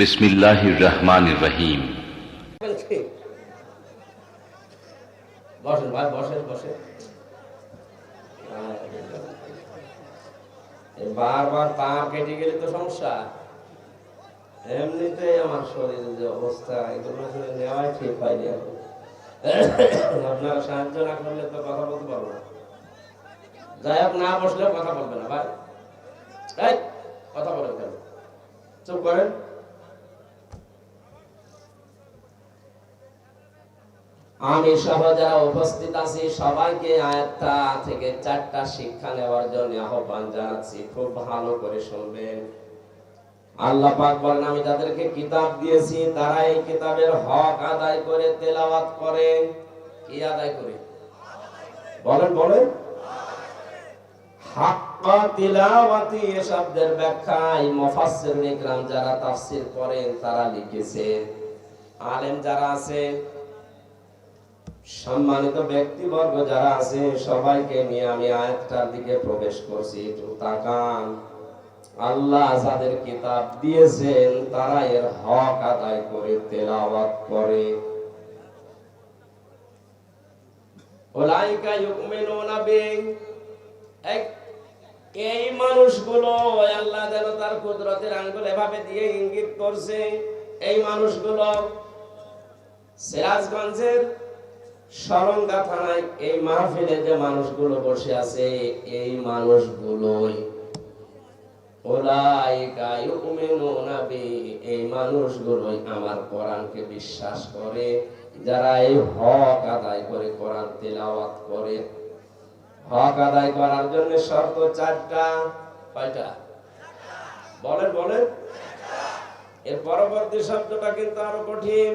বিসমিল্লাহির রহমানির রহিম। বারবার পা কেটে গেলে তো সমস্যা। এমনিতেই আমার শরীরের যে অবস্থা, এগুলো আসলে নেওয়াই ঠিক হয়নি এখন। আপনারা সাহায্য না করলে তো কথা বলতে পারব না। যাই হোক, না বসলেও কথা বলবে না ভাই। কথা বলেন কেন? চুপ করেন। আমি সহ যারা উপস্থিত আছি, সবাইকে আয়াতটা থেকে চারটা শিক্ষা নেওয়ার জন্য আহ্বান জানাচ্ছি। খুব ভালো করে শুনবেন। আল্লাহ পাক বলেন, আমি যাদেরকে কিতাব দিয়েছি, তারা এই কিতাবের হক আদায় করে, তেলাওয়াত করে। কি আদায় করে? বলেন বলেন। যারা তাফসীর করেন, তারা লিখেছেন। আলেম যারা আছে সম্মানিত ব্যক্তিবর্গ যারা আছে, সবাইকে নিয়ে আমি আয়াতটার দিকে প্রবেশ করছি। একটু তাকান। আল্লাহ যাদের কিতাব দিয়েছেন, তারা এর হক আদায় করে, তেলাওয়াত করে। ওলাইকা ইউমিনুনা বি, এক, এই মানুষগুলো আল্লাহ যেন তার কুদরতের আঙ্গুল এভাবে দিয়ে ইঙ্গিত করছে, এই মানুষগুলো সিরাজগঞ্জের সরঙ্গা থানায় এই মাহফিলে যে মানুষগুলো বসে আছে, এই মানুষগুলোই এই মানুষগুলোই আমার কোরআনকে বিশ্বাস করে। যারা এই হক আদায় করে কোরআন তেলাওয়াত করে, হক আদায় করার জন্য শর্ত চারটা, কয়টা? বলেন বলেন। এর পরবর্তী শব্দটা কিন্তু আরও কঠিন।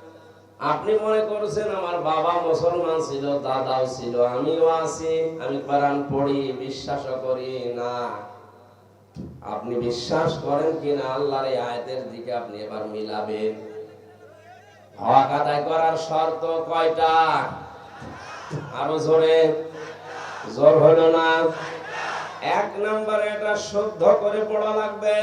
আপনি মনে করছেন আমার বাবা মুসলমান ছিল, দাদাও ছিল, আমিও আছি, আমি কোরআন পড়ি বিশ্বাসও করি, না। আপনি বিশ্বাস করেন কিনা আল্লাহর এই আয়াতের দিকে আপনি এবার মিলাবেন। হক আদায় করার শর্ত কয়টা? আরও জোরে। জোর হলো না? এক নম্বরে এটা শুদ্ধ করে পড়া লাগবে।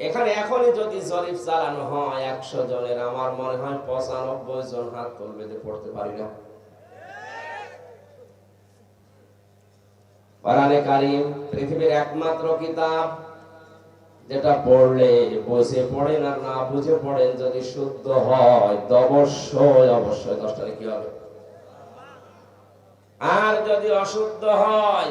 এখানে এখনই যদি জরিফ চালানো হয় একশো জনের, আমার মনে হয় পঁচানব্বই জন হাত তুলবে যে পড়তে পারি না। পৃথিবীর একমাত্র কিতাব, যেটা পড়লে বসে পড়েন আর না বুঝে পড়েন যদি শুদ্ধ হয়, অবশ্যই অবশ্যই দশটারে কি হবে? আর যদি অশুদ্ধ হয়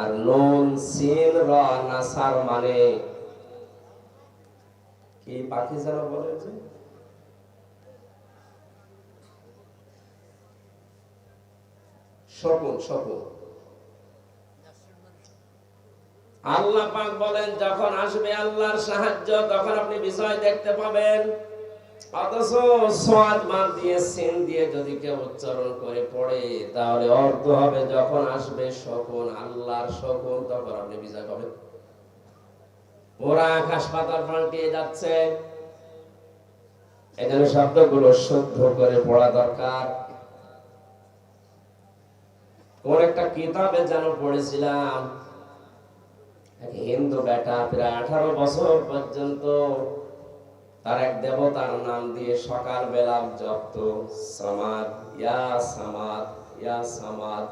আর নুন সিন র নাসার মানে কি পাখি যেন বলে যে? শকুন শকুন আল্লাহ পাক বলেন, যখন আসবে আল্লাহর সাহায্য, তখন আপনি বিষয় দেখতে পাবেন। অথচ সোয়াদ বাদ দিয়ে সিন দিয়ে যদি কেউ উচ্চারণ করে পড়ে, তাহলে অর্থ হবে যখন আসবে শকুন, আল্লাহর শকুন, তখন আপনি বিজয় পাবেন। ওরা আকাশ যাচ্ছে। শব্দগুলো শুদ্ধ করে পড়া দরকার। কোন একটা কিতাবে যেন পড়েছিলাম হিন্দু বেটা, প্রায় আঠারো বছর পর্যন্ত তার এক দেবতার নাম দিয়ে সকাল বেলা জপ্ত সমাদ, ইয়া সমাদ ইয়া সমাদ।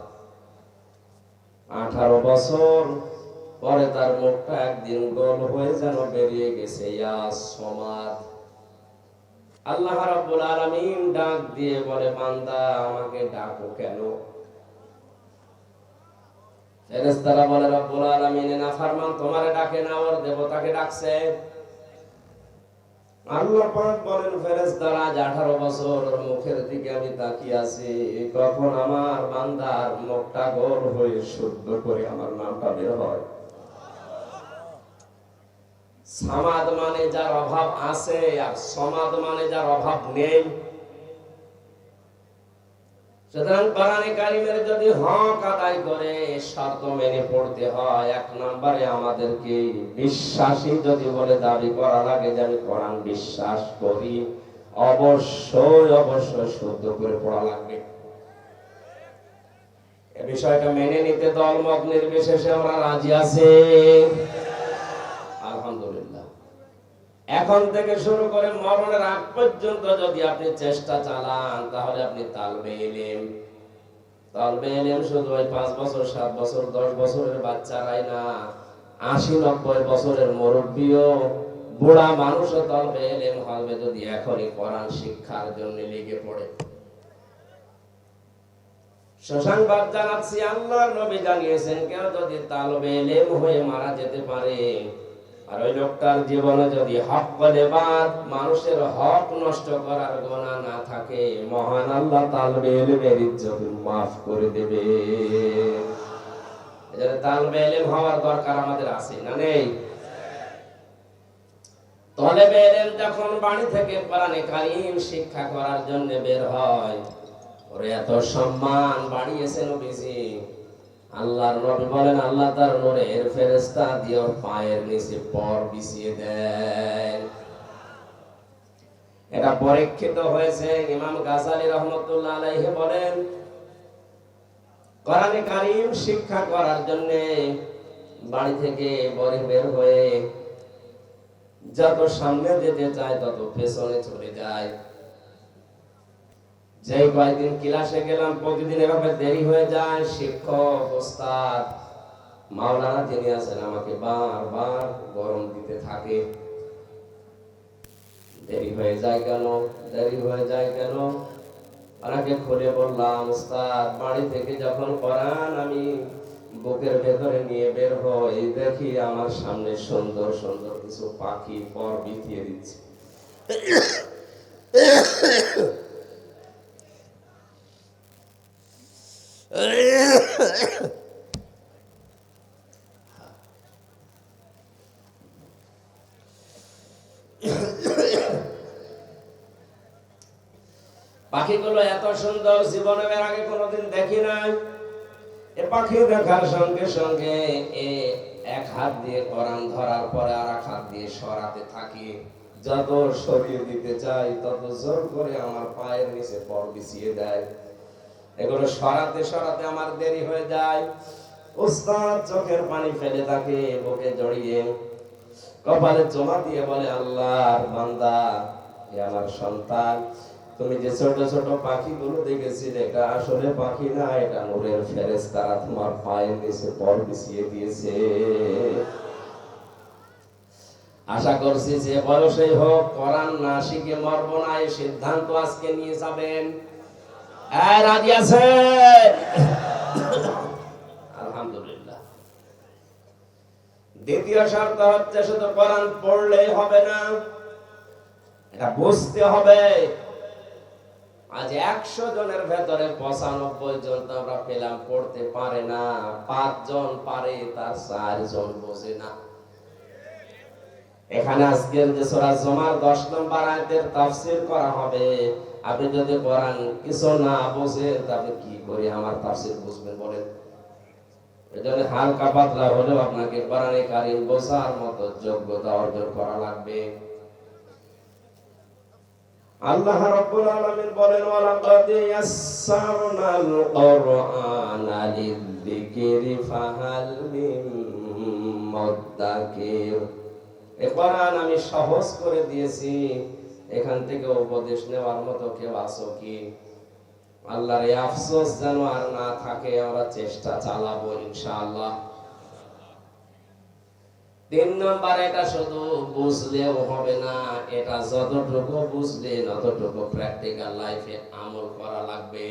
আঠারো বছর পরে তার মুখটা একদিন গোল হয়ে যেন বেরিয়ে গেছে, ইয়া সমাদ। আল্লাহ রাব্বুল আলামিন ডাক দিয়ে বলে, বান্দা, আমাকে ডাকো কেন? ফেরেশতারা বলে, রব্বুল আলামিন না ফরমান তোমারে ডাকে না, ওর দেবতাকে ডাকছে। আল্লাহ পাক বলেন, ফেরেশতারা আজ 18 বছর মুখের দিকে আমি তাকিয়ে আছি। কখন আমার বান্দার মুখটা গোল হয়ে শুদ্ধ করে আমার নামটা বের হয়? সামাদ মানে যার অভাব আছে আর সমাদ মানে যার অভাব নেই। সুতরাং কোরআনে কারিমের যদি হক আদায় করে, শর্ত মেনে পড়তে হয়, এক নম্বরে আমাদেরকে বিশ্বাসী যদি বলে দাবি করা লাগে যে আমি কোরআন বিশ্বাস করি, অবশ্যই অবশ্যই শুদ্ধ করে পড়া লাগবে। এ বিষয়টা মেনে নিতে দলমত নির্বিশেষে আমরা রাজি আছি। এখন থেকে শুরু করে মরণের আগ পর্যন্ত যদি আপনি চেষ্টা চালান, তাহলে আপনি তালবে এলেম। তালবে এলেম শুধু ওই পাঁচ বছর, সাত বছর, দশ বছরের বাচ্চারাই না, আশি, নব্বই বছরের মুরব্বীও। বুড়া মানুষও তলবে এলেম হবে যদি এখনই কোরআন শিক্ষার জন্য লেগে পড়ে। সুসংবাদ জানাচ্ছি আল্লাহ নবী জানিয়েছেন, কেউ যদি তালবে এলেম হয়ে মারা যেতে পারে আর ওই লোকটার জীবনে যদি হক বলে মানুষের হক নষ্ট করার গোনা না থাকে, মহান আল্লাহ মাফ করে দেবে। হওয়ার দরকার আমাদের আছে, না নেই? যখন বাড়ি থেকে কারিম শিক্ষা করার জন্য বের হয়, ওরে এত সম্মান বাড়িয়েছে নবীজি। আল্লাহর নবী বলেন, আল্লাহ তার নূরের ফেরেশতা দিয়ে ওর পায়ের নিচে পর বিছিয়ে দেন। এটা পরীক্ষিত হয়েছে, ইমাম গাজালি রহমতুল্লাহ আলাইহি বলেন, কোরআনে কারীম শিক্ষা করার জন্য বাড়ি থেকে বরে বের হয়ে যত সামনে যেতে চায় তত পেছনে চলে যায়। যে কয়েকদিন ক্লাসে গেলাম, প্রতিদিন এভাবে দেরি হয়ে যায়, শিক্ষক, ওস্তাদ, মাওলানা যিনি আছেন আমাকে বারবার গরম দিতে থাকে। দেরি হয়ে যায় কেন? দেরি হয়ে যায় কেন? ওনাকে খুলে বললাম, ওস্তাদ, বাড়ি থেকে যখন করান, আমি বুকের ভেতরে নিয়ে বের হই। দেখি আমার সামনে সুন্দর সুন্দর কিছু পাখি পর বিতিয়ে দিচ্ছে। পাখিগুলো এত সুন্দর, জীবনে আগে কোনোদিন দেখি নাই। এ পাখি দেখার সঙ্গে সঙ্গে এ এক হাত দিয়ে কোরআন ধরার পরে আর এক হাত দিয়ে সরাতে থাকে। যত সরিয়ে দিতে চাই, তত জোর করে আমার পায়ের নিচে পর বিছিয়ে দেয়। এগুলো সরাতে সরাতে আমার দেরি হয়ে যায়। উস্তাদ চোখের পানি ফেলে তাকে বুকে জড়িয়ে কপালে জমা দিয়ে বলে, আল্লাহর বান্দা, এ আমার সন্তান। তুমি যে ছোট ছোট পাখিগুলো দেখেছিলে, এটা আসলে পাখি না, এটা নূরের ফেরেশতারা তোমার পায়ের নিচে পর বিছিয়ে দিয়েছে। আশা করছি যে বয়সেই হোক, কোরআন না শিখে মরব না, এই সিদ্ধান্ত আজকে নিয়ে যাবেন। আজ একশো জনের ভেতরে পঁচানব্বই জন তো আমরা পেলাম, পড়তে পারে না। পাঁচ জন পারে, তার চার জন বোঝে না। এখানে আজকের যে সূরা জমার 10 নম্বর আয়াতের তাফসীর করা হবে। আপনি যদি কোরআন কিছু না বোঝেন তবে কি করে? আমার তাফসীর বুঝবেন বলেন এজন্য হালকা পাতলা হলেও আপনাকে কারীম মতো যোগ্যতা অর্জন করা লাগবে। আল্লাহ আলামিন বলেন ইয়াসসারনাল লিযিকরি ফাহাল মিন আমি সহজ করে দিয়েছি। এখান থেকে উপদেশ নেওয়ার মতো কেউ আছো কি? আল্লাহর আফসোস যেন আর না থাকে, আমরা চেষ্টা চালাবো ইনশাআল্লাহ। তিন নম্বর, এটা শুধু বুঝলেও হবে না, এটা যতটুকু বুঝলেন ততটুকু প্র্যাকটিক্যাল লাইফে আমল করা লাগবে।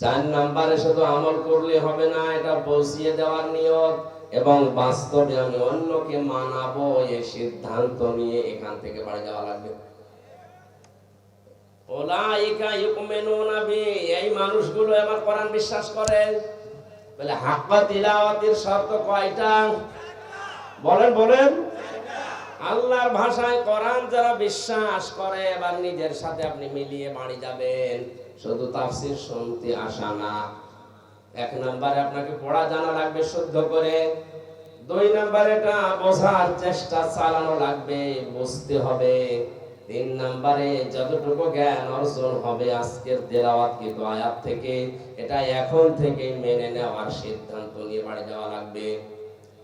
চার নম্বরে শুধু আমল করলে হবে না, এটা বসিয়ে দেওয়ার নিয়ত। এবং বাস্তবে আমি অন্যকে মানাবো এই সিদ্ধান্ত নিয়ে এখান থেকে বাড়ি যাওয়া লাগবে। কয়টা? বলেন বলেন। ভাষায় যারা বিশ্বাস করে, এবার নিজের সাথে আপনি মিলিয়ে বাড়ি যাবেন। শুধু তাফসির শুনতে আসা না। এক নম্বরে আপনাকে পড়া জানা লাগবে শুদ্ধ করে। দুই নম্বরে এটা বোঝার চেষ্টা চালানো লাগবে, বুঝতে হবে। তিন নম্বরে যতটুকু জ্ঞান অর্জন হবে আজকের তেলাওয়াত কিন্তু আয়াত থেকে, এটা এখন থেকে মেনে নেওয়ার সিদ্ধান্ত নিয়ে বাড়ি যাওয়া লাগবে।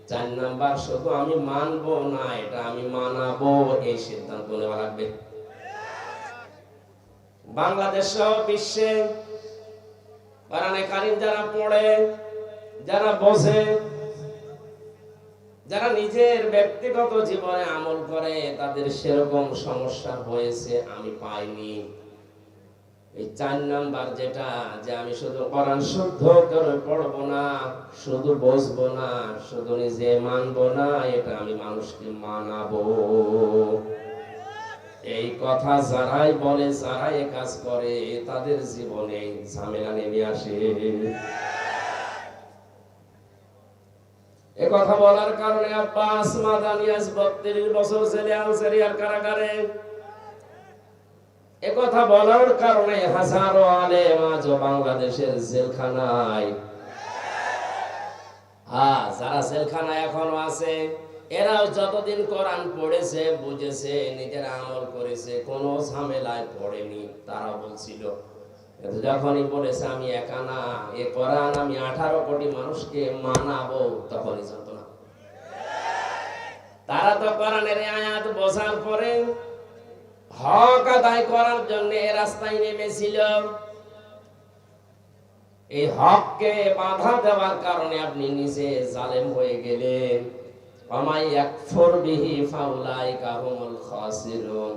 চার নাম্বার, শুধু আমি মানবো না, এটা আমি মানাবো, এই সিদ্ধান্ত নেওয়া লাগবে। বাংলাদেশ বিশ্বে কোরআনে কারিম যারা পড়ে, যারা বোঝে, যারা নিজের ব্যক্তিগত জীবনে আমল করে, তাদের সেরকম সমস্যা হয়েছে আমি পাইনি। এই চার নাম্বার যেটা, যে আমি শুধু কোরআন শুদ্ধ করে পড়ব না, শুধু বসবো না, শুধু নিজে মানবো না, এটা আমি মানুষকে মানাবো। এই কথা যারাই বলে, যারাই কাজ করে তাদের জীবনে ঝামেলা নেমে আসে। এ কথা বলার কারণে আব্বাস মাদানি আজ বত্রিশ বছর ছেলে আনসারিয়ার কারাগারে। এ কথা বলার কারণে হাজারো আলেম আজ বাংলাদেশের জেলখানায়। যারা জেলখানায় এখনও আছে এরাও যতদিন কোরআন পড়েছে, বুঝেছে, নিজের আমল করেছে, কোনো ঝামেলায় পড়েনি, তারা বলছিল। যখনই বলেছে, আমি একা না, এ কোরআন আমি আঠারো কোটি মানুষকে মানাবো, তখনই তারা তো কোরআনের আয়াত বোঝার পরে হক আদায় করার জন্য রাস্তায় নেমেছিল। এই হককে বাধা দেওয়ার কারণে আপনি নিজে জালেম হয়ে গেলেন। খাসিরুন।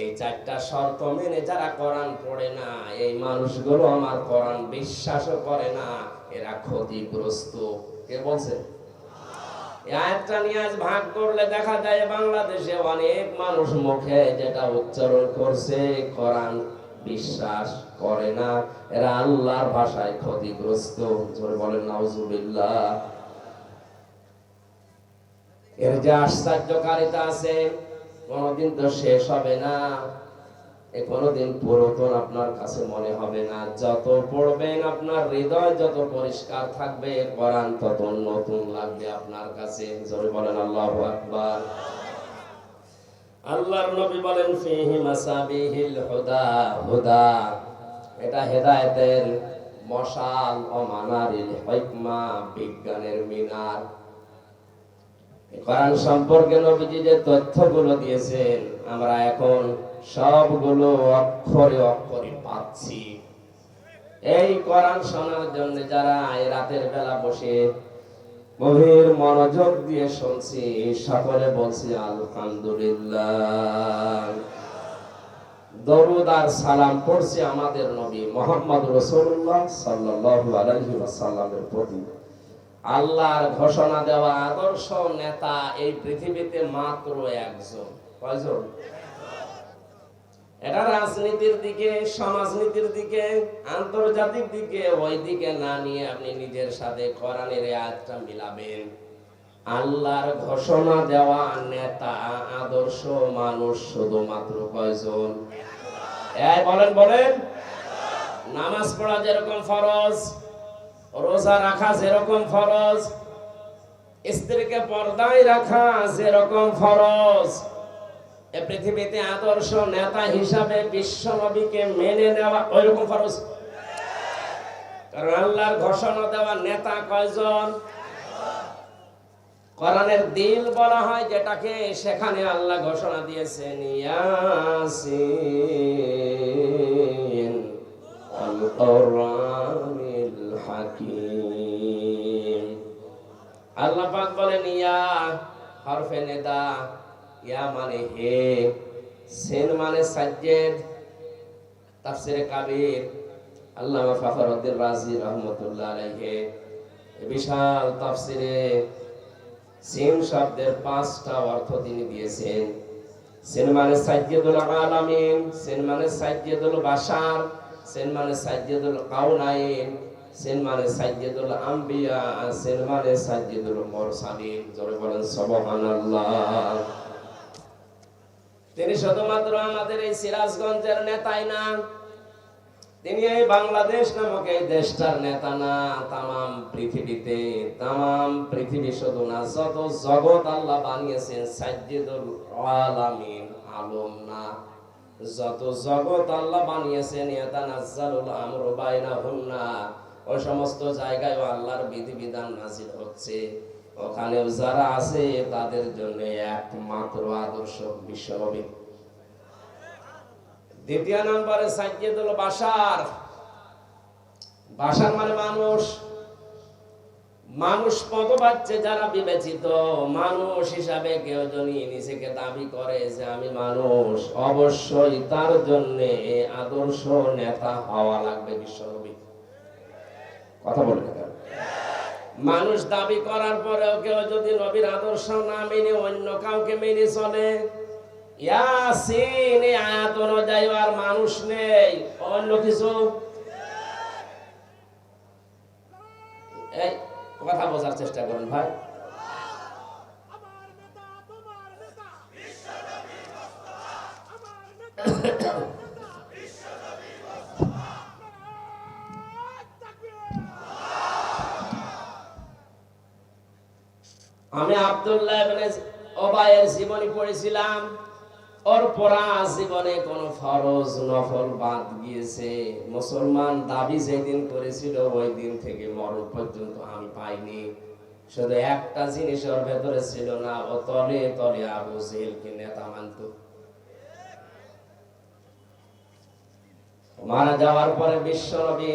এই চারটা শর্ত মেনে যারা পড়ে না, এই মানুষগুলো আমার বিশ্বাসও করে না, এরা ক্ষতিগ্রস্ত। কে বলছে? নিয়ে ভাগ করলে দেখা যায় বাংলাদেশে অনেক মানুষ মুখে যেটা উচ্চারণ করছে, কোরআন বিশ্বাস করে না। এরা আল্লাহর ভাষায় ক্ষতিগ্রস্ত। বলেন, নাউজুবিল্লাহ। এর যে আশ্চর্যকারিতা আছে, কোনদিন তো শেষ হবে না। এ কোনদিন পুরাতন আপনার কাছে মনে হবে না। যত পড়বেন আপনার হৃদয়, যত পরিষ্কার থাকবে কোরআন তত নতুন লাগবে আপনার কাছে। জোরে বলেন, আল্লাহু আকবার। আল্লাহর নবী বলেন, ফিহি মাসাবিহিল হুদা হুদা। এটা হেদায়েতের মশাল ও মানারিল হিকমা, বিজ্ঞানের মিনার। কোরআন সম্পর্কে নবীজি যে তথ্যগুলো দিয়েছেন, আমরা এখন সবগুলো অক্ষরে অক্ষরে পাচ্ছি। এই কোরআন শোনার জন্য যারা এই রাতের বেলা বসে গভীর মনোযোগ দিয়ে শুনছি, সকলে বলছি, আলহামদুলিল্লাহ। দরুদ আর সালাম পড়ছি আমাদের নবী মোহাম্মদ রসুল্লাহ সাল্লাল্লাহু আলাইহি ওয়াসাল্লামের প্রতি। আল্লাহর ঘোষণা দেওয়া আদর্শ নেতা এই পৃথিবীতে মাত্র একজন। কয়জন? এটা রাজনীতির দিকে, সমাজনীতির দিকে, আন্তর্জাতিক দিকে, ওই দিকে না নিয়ে আপনি নিজের সাথে কোরআনের আয়াতটা মিলাবেন। আল্লাহর ঘোষণা দেওয়া নেতা, আদর্শ মানুষ শুধুমাত্র কয়জন? বলেন বলেন। নামাজ পড়া যেরকম ফরজ রোজা রাখা যেরকম ফরজ, স্ত্রীকে পর্দায় রাখা যেরকম ফরজ, এ পৃথিবীতে আদর্শ নেতা হিসাবে বিশ্ব নবীকে মেনে নেওয়া ওইরকম ফরজ। কারণ আল্লাহর ঘোষণা দেওয়া নেতা কয়জন? কোরআনের দিল বলা হয় যেটাকে সেখানে আল্লাহ ঘোষণা দিয়েছেন, ইয়াসিন আল হাকিম আল্লাহ পাক বলেন, ইয়া হরফে নেদা, ইয়া মানে হে, সেন মানে সাজ্জেদ, তাফসিরে কাবির, আল্লামা ফাখরুদ্দিন রাজি রহমতুল্লাহ আলাইহি। বিশাল তাফসিরে সিন শব্দের পাঁচটা অর্থ তিনি দিয়েছেন। সিন মানে সাজ্জেদুল আলামিন, সিন মানে সাজ্জেদুল বাশার, সিন মানে সাজ্জেদুল কাউনাইন সিন মানে সাজ্জেদুল আম্বিয়া সিন মানে সাজ্জেদুল মুরসালিন, জোরে বলেন সুবহানাল্লাহ। তিনি শুধুমাত্র আমাদের এই সিরাজগঞ্জের নেতাই না, তিনি এই বাংলাদেশ নামক এই দেশটার নেতা না তাম পৃথিবীতে তাম পৃথিবী শুধু না, যত জগৎ আল্লাহ বানিয়েছেন সাজ্জিদুল আলামিন আলম না। যত জগৎ আল্লাহ বানিয়েছেন, ইয়াতানাজ্জালুল আমরু বাইনাহুন্না। ওই সমস্ত জায়গায় আল্লাহর বিধিবিধান নাজিল হচ্ছে। ওখানেও যারা আছে, তাদের জন্য একমাত্র আদর্শ বিশ্বনবী। দ্বিতীয় নম্বরে সাজ্জেদুল বাসার বাসার মানে মানুষ। মানুষ পদবাচ্যে যারা বিবেচিত, মানুষ হিসাবে কেউ যদি নিজেকে দাবি করে যে আমি মানুষ, অবশ্যই তার জন্য আদর্শ নেতা হওয়া লাগবে বিশ্বনবী। কথা বলে মানুষ দাবি করার পরেও কেউ যদি নবীর আদর্শ না মেনে অন্য কাউকে মেনে চলে ইয়াসিন এই আয়াত অনুযায়ী আর মানুষ নেই। অন্য কিছু? এই কথা বোঝার চেষ্টা করুন ভাই। আমার নেতা তোমার নেতা বিশ্বনবী মুস্তাফা আমার নেতা তোমার নেতা বিশ্বনবী মুস্তাফা নারায়ে তাকবীর আমি আব্দুল্লাহ ইবনে ওবায়ের জীবনী পড়েছিলাম। ওর পড়া জীবনে কোন ফরজ নফল বাদ গিয়েছে। মুসলমান দাবি যেদিন করেছিল, ওই দিন থেকে মরণ পর্যন্ত আমি পাইনি। শুধু একটা জিনিস ওর ভেতরে ছিল না, ও তলে তলে আবু জেলকে নেতা মানত। মারা যাওয়ার পরে বিশ্ব নবী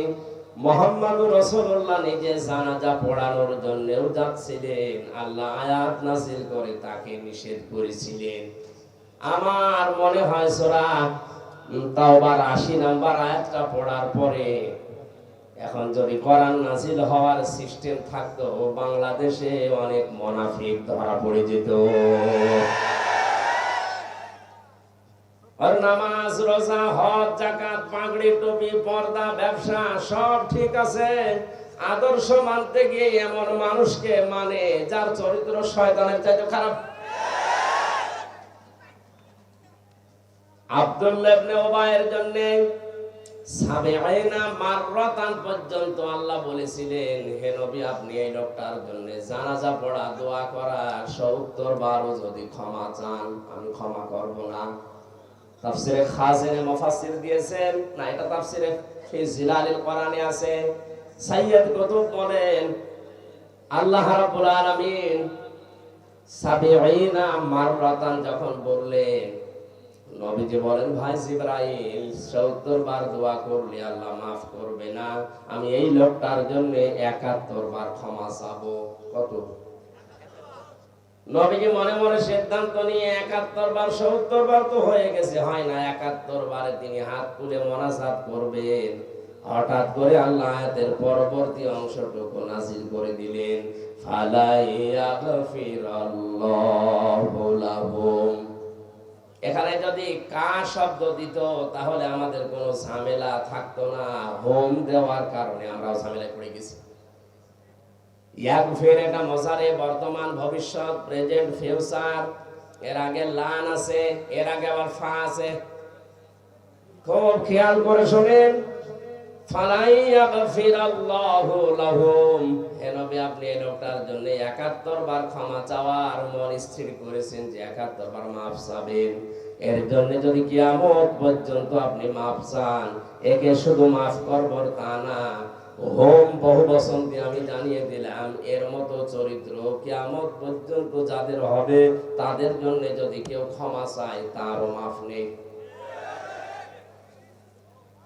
মোহাম্মদ রসুল্লাহ নিজে জানাজা পড়ানোর জন্যও যাচ্ছিলেন। আল্লাহ আয়াত নাজিল করে তাকে নিষেধ করেছিলেন। আমার মনে হয় সোরা তাওবার আশি নাম্বার আয়াতটা পড়ার পরে এখন যদি কোরআন নাজিল হওয়ার সিস্টেম থাকতো, বাংলাদেশে অনেক মোনাফিক ধরা পড়ে যেত। নামাজ, রোজা, হজ জাকাত পাগড়ি, টুপি, পর্দা, ব্যবসা, সব ঠিক আছে। আদর্শ মানতে গিয়ে এমন মানুষকে মানে যার চরিত্র শয়তানের চাইতে খারাপ। আপনি এই লোকটার জন্য জানাজা পড়া, দোয়া করা 70 বারও যদি ক্ষমা চান, আমি ক্ষমা করব না। তাফসিরে খাজিনে মুফাসসির দিয়েছেন। না, এটা তাফসিরে ফি জিলালিল কোরআনে আছে। সাইয়্যিদ কুতুব বলেন, আল্লাহ রাব্বুল আলামিন সাবিঈনা মাররাতান যখন বললেন, নবীজি বলেন, ভাই জিব্রাইল 70 বার দোয়া করলে আল্লাহ maaf করবে না। আমি এই লোকটার জন্য 71 বার ক্ষমা চাবো। কত? নবীজি মনে মনে সিদ্ধান্ত নিয়ে একাত্তর বার, সত্তর বার তো হয়ে গেছে। হয় না, একাত্তর বারে তিনি হাত তুলে মনাজাত করবেন। হঠাৎ করে আল্লাহ আয়াতের পরবর্তী অংশটুকু নাজিল করে দিলেন। এখানে যদি কা শব্দ দিত, তাহলে আমাদের কোনো ঝামেলা থাকতো না। হোম দেওয়ার কারণে আমরাও ঝামেলায় পড়ে গেছি। ইয়াগফির এটা মজারে বর্তমান ভবিষ্যৎ প্রেজেন্ট ফিউচার এর আগে লান আছে, এর আগে আবার ফা আছে। খুব খেয়াল করে শুনেন। ফালাই ইয়াগফিরাল্লাহু লাহুম। হে নবী, আপনি এই লোকটার জন্য 71 বার ক্ষমা চাওয়ার স্থির করেছেন যে 71 বার মাফ চাবেন। এর জন্য যদি কিয়ামত পর্যন্ত আপনি মাফ চান, একে শুধু মাফ করবর তা না। হোম বহু বসন্তি, আমি জানিয়ে দিলাম, এর মতো চরিত্র কিয়ামত পর্যন্ত যাদের হবে, তাদের জন্য যদি কেউ ক্ষমা চায়, তারও মাফ নেই।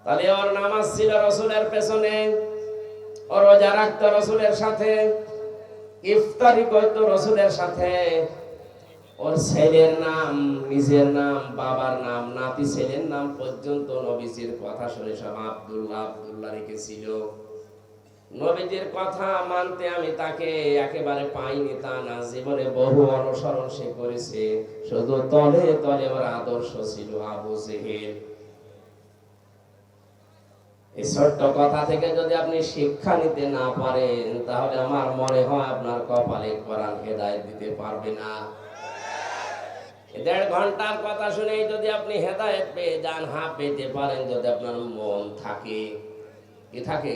তাহলে ওর নামাজ ছিল রসুলের পেছনে, ও রোজা রাখতো রসুলের সাথে, ইফতারি করতো রসুলের সাথে। ওর ছেলের নাম, নিজের নাম, বাবার নাম, নাতি ছেলের নাম পর্যন্ত নবীজির কথা শুনে সব আব্দুল্লাহ আব্দুল্লাহ রেখেছিল নবীজির কথা মানতে আমি তাকে একেবারে পাইনি তা না, জীবনে বহু অনুসরণ সে করেছে। শুধু তলে তলে ওর আদর্শ ছিল আবু জেহেল। এই ছোট্ট কথা থেকে যদি আপনি শিক্ষা নিতে না পারেন, তাহলে আমার মনে হয় আপনার কপালে কোরআন হেদায়েত দিতে পারবে না। দেড় ঘণ্টার কথা শুনেই যদি আপনি হেদায়েত পেয়ে যান হা পেতে পারেন যদি আপনার মন থাকে। কি থাকে?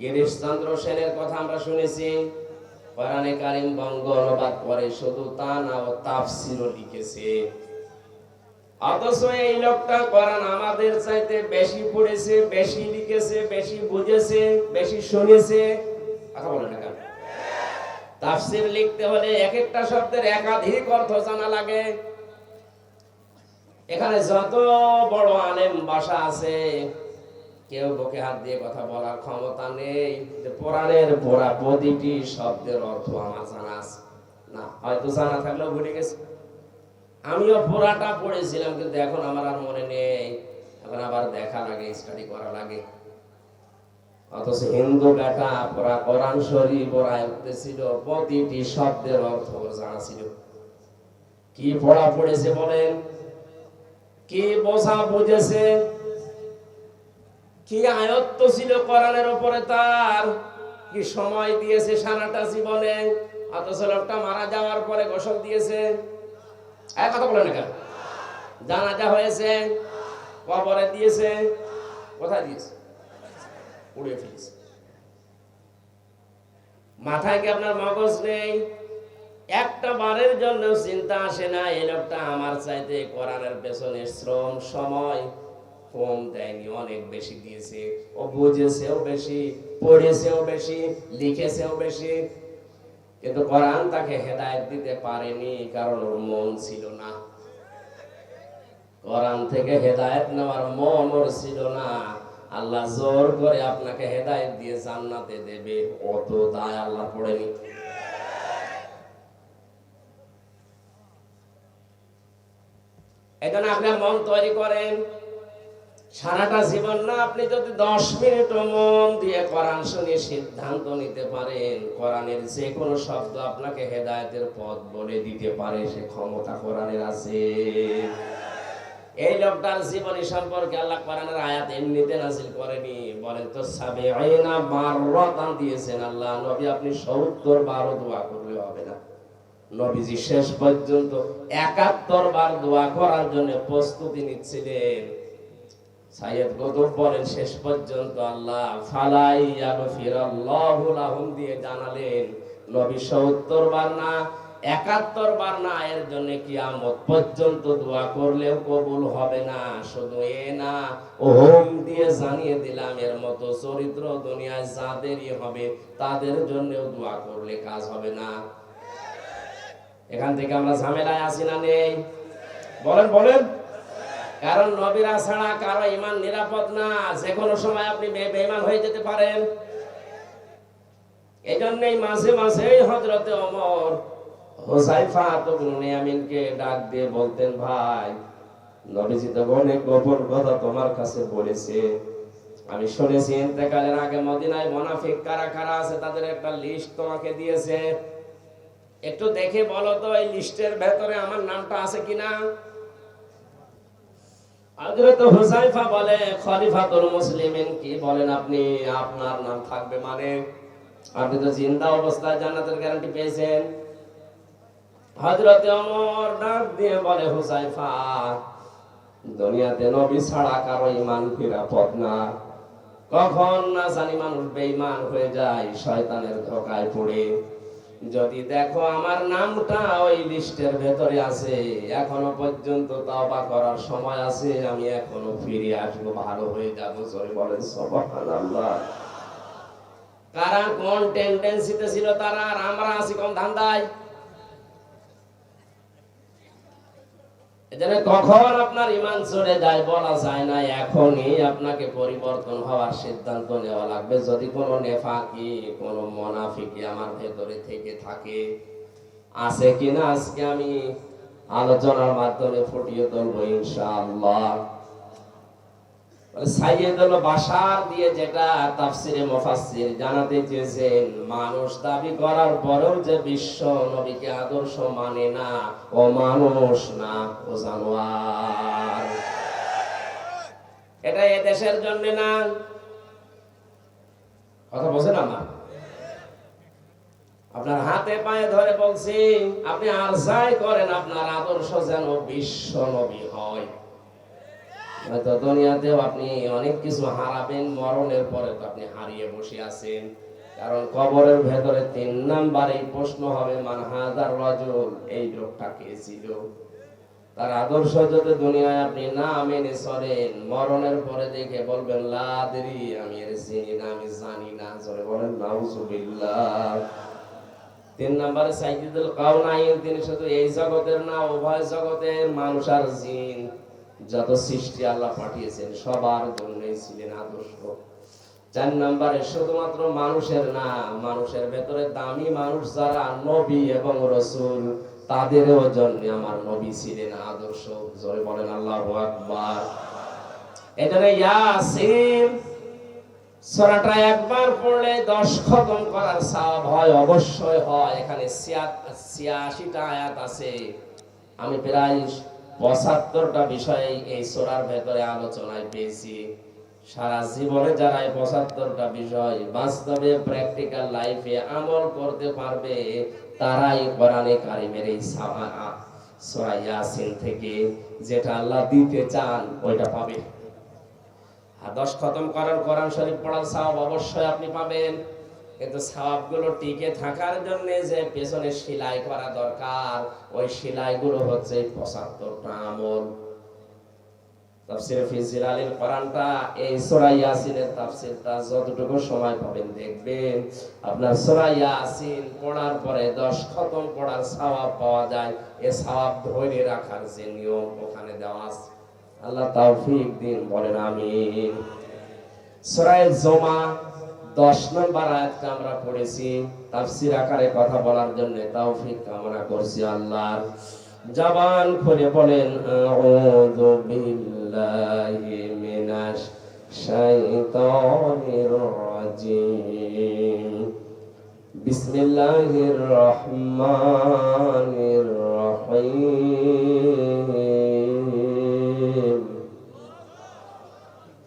গিরিশচন্দ্র সেনের কথা আমরা শুনেছি। কোরআনে কারিম বঙ্গ অনুবাদ করে শুধু তা না, ও তাফসিরও লিখেছে। অথচ এই লোকটা কোরআন আমাদের চাইতে বেশি পড়েছে, বেশি লিখেছে, বেশি বুঝেছে, বেশি শুনেছে। কথা বলে না তাফসির লিখতে হলে এক একটা শব্দের একাধিক অর্থ জানা লাগে। এখানে যত বড় আলেম ভাষা আছে কেউ বুকে হাত দিয়ে কথা বলার ক্ষমতা নেই। কোরআনের পড়া প্রতিটি শব্দের অর্থ আমার জানা আছে। না, হয়তো জানা থাকলেও ভুলে গেছে। আমিও পুরাটা পড়েছিলাম, কিন্তু এখন আমার আর মনে নেই। এখন আবার দেখা লাগে স্টাডি করা লাগে। অথচ হিন্দু বেটা পড়া কোরআন শরীফ ওরা ছিল প্রতিটি শব্দের অর্থ জানা ছিল। কি পড়া পড়েছে বলেন? কি বোঝা বুঝেছে? কি আয়ত্ত ছিল কোরআনের উপরে তার? কি সময় দিয়েছে সারাটা জীবনে? অথচ লোকটা মারা যাওয়ার পরে গোসল দিয়েছে। এক কথা বলে না কেন? জানাজা হয়েছে, কবরে দিয়েছে, কোথায় দিয়েছে? ফেলেছে। মাথায় কি আপনার মগজ নেই? একটা বারের জন্য চিন্তা আসে না, এই লোকটা আমার চাইতে কোরআনের পেছনে শ্রম, সময়। কম দেয়নি অনেক বেশি, দিয়েছে। ও বুঝেছেও বেশি, পড়েছেও বেশি, লিখেছেও বেশি। কিন্তু কোরআন তাকে হেদায়েত দিতে পারেনি, কারণ ওর মন ছিল না। কোরআন থেকে হেদায়েত নেওয়ার মন ওর ছিল না। আল্লাহ জোর করে আপনাকে হেদায়েত দিয়ে জান্নাতে দেবে। অত দায় আল্লাহ পড়েনি। এজন্য আপনার মন তৈরি করেন। সারাটা জীবন না, আপনি যদি দশ মিনিট মন দিয়ে কোরআন শুনে সিদ্ধান্ত নিতে পারেন, কোরআনের যে কোনো শব্দ আপনাকে হেদায়েতের পথ বলে দিতে পারে, সে ক্ষমতা কোরআনের আছে। এই লোকটার জীবনী সম্পর্কে আল্লাহ কোরআনের আয়াত এমনিতে নাজিল করেনি। বলেন, তো সাবিঈনা মাররাতান দিয়েছেন আল্লাহ, নবী আপনি 70 বারো দোয়া করলে হবে না। নবীজি শেষ পর্যন্ত 71 বার দোয়া করার জন্য প্রস্তুতি নিচ্ছিলেন। সাইয়েদ গদব বলেন, শেষ পর্যন্ত আল্লাহ ফালাই ইয়াগফিরাল্লাহু লাহুম দিয়ে জানালেন, নবী 70 বার না 71 বার না, এর জন্য কিয়ামত পর্যন্ত দোয়া করলেও কবুল হবে না। শুধু এ না, ওহম দিয়ে জানিয়ে দিলাম, এর মতো চরিত্র দুনিয়ায় যাদেরই হবে, তাদের জন্যও দোয়া করলে কাজ হবে না। এখান থেকে আমরা ঝামেলায় আসি না নেই। বলেন বলেন। কারণ নবীরা ছাড়া কারও ইমান নিরাপদ না। যে কোনো সময় আপনি বে- বেঈমান হয়ে যেতে পারেন। এই জন্যই মাঝে মাঝে হজরতে অমর হোসাইফা তবনুনিয়ামিনকে ডাক দিয়ে বলতেন, ভাই, নবীজি তো অনেক গোপন কথা তোমার কাছে বলেছে। আমি শুনেছি, ইন্তেকালের আগে মদিনায় মোনাফিক কারা কারা আছে তাদের একটা লিস্ট তোমাকে দিয়েছে। একটু দেখে বলো তো, এই লিস্টের ভেতরে আমার নামটা আছে কিনা? বলে মানে? দুনিয়াতে নবী ছাড়া কারও ঈমান নিরাপদ না। কখন না জানি মানুষ বেঈমান হয়ে যায়, শয়তানের ধোকায় পড়ে। যদি দেখো আমার নামটা ওই লিস্টের ভেতরে আছে, এখনও পর্যন্ত তাওবা করার সময় আছে, আমি এখনও ফিরে আসব, ভালো হয়ে যাব, জোরে বলেন সুবহানাল্লাহ। কারা কোন টেন্ডেন্সিতে ছিল তারা? আর আমরা আছি কোন ধান্দায়? এজন্য কখন আপনার ইমান যায় বলা যায় না, এখনই আপনাকে পরিবর্তন হওয়ার সিদ্ধান্ত নেওয়া লাগবে। যদি কোনো নেফাকি, কোনো মনাফিকি আমার ভেতরে থেকে থাকে, আছে কিনা আজকে আমি আলোচনার মাধ্যমে ফুটিয়ে তুলবো ইনশাআল্লাহ। সাইয়েদুল বাসার দিয়ে যেটা তাফসিরে মুফাসসির জানাতে চেয়েছেন, মানুষ দাবি করার পরেও যে বিশ্ব নবীকে আদর্শ মানে না, ও মানুষ না, ও জানোয়ার। এটা এ দেশের জন্য না। কথা বলছেন আমার আপনার হাতে পায়ে ধরে বলছি, আপনি আর যাই করেন আপনার আদর্শ যেন বিশ্ব নবী হয়। দুনিয়াতেও আপনি অনেক কিছু হারাবেন, মরণের পরে তো আপনি হারিয়ে বসে আছেন। কারণ কবরের ভেতরে তিন নাম্বারে প্রশ্ন হবে, মান হাজার রজল? এই লোকটা কে ছিল? তার আদর্শ যদি দুনিয়ায় আপনি না মেনে চলেন, মরণের পরে দেখে বলবেন লাদেরি আমি এর চিনি না, আমি জানি না। বলেন, নাউজুবিল্লাহ। তিন নম্বরে কাউনাইন তিনি শুধু এই জগতের না, উভয় জগতের মানুষ আর জিন। যত সৃষ্টি আল্লাহ পাঠিয়েছেন, সবার জন্যই ছিলেন আদর্শ। চার নম্বরে, শুধুমাত্র মানুষের না, মানুষের ভেতরে দামি মানুষ যারা নবী এবং রসুল, তাদেরও জন্য আমার নবী ছিলেন আদর্শ। জোরে বলেন আল্লাহ আকবার। এখানে ইয়াসিন, সূরাটা একবার পড়লে দশ খতম করার সওয়াব হয়, অবশ্যই হয়। এখানে ছিয়াশিটা আয়াত আছে। আমি প্রায় পঁচাত্তরটা বিষয় এই সূরার ভেতরে আলোচনায় পেয়েছি। সারা জীবনে যারা এই পঁচাত্তরটা বিষয় বাস্তবে প্র্যাকটিক্যাল লাইফে আমল করতে পারবে, তারাই কোরআনে কারিমের এই সাবা- সূরা ইয়াসিন থেকে যেটা আল্লাহ দিতে চান, ওইটা পাবে আর দশ খতম করার কোরআন শরীফ পড়ার সওয়াব অবশ্যই আপনি পাবেন। কিন্তু সওয়াবগুলো টিকে থাকার জন্য যে পেছনে সেলাই করা দরকার, ওই সেলাইগুলো হচ্ছে পঁচাত্তরটা আমল। তাফসির ফিজিল আলীর কোরআনটা, এই ইয়াসিনের তাফসিরটা যতটুকু সময় পাবেন দেখবেন। আপনার ইয়াসিন পড়ার পরে 10 খতম পড়ার পাওয়া যায়। ধরে রাখার যে নিয়ম ওখানে দেওয়া আছে। আল্লাহ দিন বলেন 10 নম্বর আয়াতটা আমরা পড়েছি, তাফসির আকারে কথা বলার জন্য তৌফিক কামনা করছি আল্লাহর জবান খুলে বলেন, আউযু বিল্লাহি মিনাশ শাইতানির রাজিম। বিসমিল্লাহির রহমানির রহিম।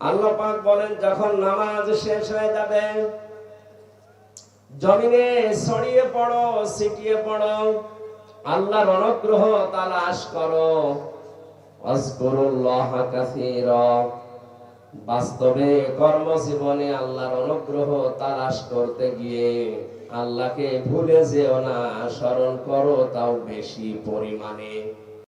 আল্লাহ পাক বলেন, যখন নামাজ শেষ হয়ে যাবে, জমিনে ছড়িয়ে পড়ো, ছিটিয়ে পড়ো, আল্লাহর অনুগ্রহ তালাশ করো। বাস্তবে কর্মজীবনে আল্লাহর অনুগ্রহ তালাশ করতে গিয়ে আল্লাহকে ভুলে যেও না, স্মরণ করো তাও বেশি পরিমাণে।